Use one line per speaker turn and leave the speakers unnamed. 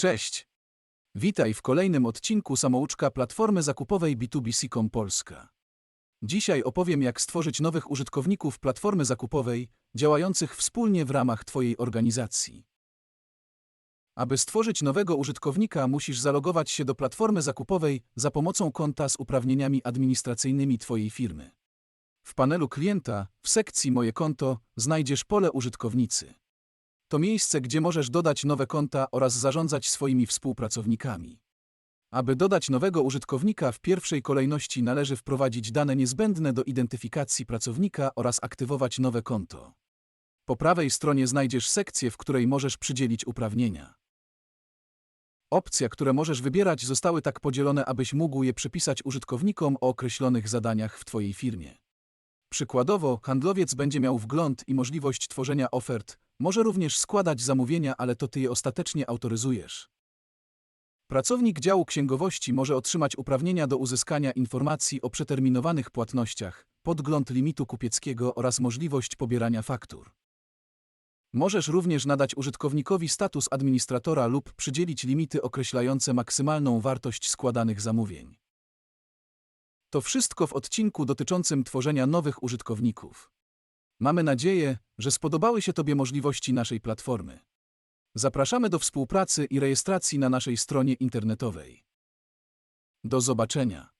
Cześć! Witaj w kolejnym odcinku samouczka platformy zakupowej B2B.com Polska. Dzisiaj opowiem, jak stworzyć nowych użytkowników platformy zakupowej działających wspólnie w ramach Twojej organizacji. Aby stworzyć nowego użytkownika, musisz zalogować się do platformy zakupowej za pomocą konta z uprawnieniami administracyjnymi Twojej firmy. W panelu klienta, w sekcji Moje konto, znajdziesz pole użytkownicy. To miejsce, gdzie możesz dodać nowe konta oraz zarządzać swoimi współpracownikami. Aby dodać nowego użytkownika, w pierwszej kolejności należy wprowadzić dane niezbędne do identyfikacji pracownika oraz aktywować nowe konto. Po prawej stronie znajdziesz sekcję, w której możesz przydzielić uprawnienia. Opcje, które możesz wybierać, zostały tak podzielone, abyś mógł je przypisać użytkownikom o określonych zadaniach w Twojej firmie. Przykładowo, handlowiec będzie miał wgląd i możliwość tworzenia ofert, może również składać zamówienia, ale to ty je ostatecznie autoryzujesz. Pracownik działu księgowości może otrzymać uprawnienia do uzyskania informacji o przeterminowanych płatnościach, podgląd limitu kupieckiego oraz możliwość pobierania faktur. Możesz również nadać użytkownikowi status administratora lub przydzielić limity określające maksymalną wartość składanych zamówień. To wszystko w odcinku dotyczącym tworzenia nowych użytkowników. Mamy nadzieję, że spodobały się Tobie możliwości naszej platformy. Zapraszamy do współpracy i rejestracji na naszej stronie internetowej. Do zobaczenia.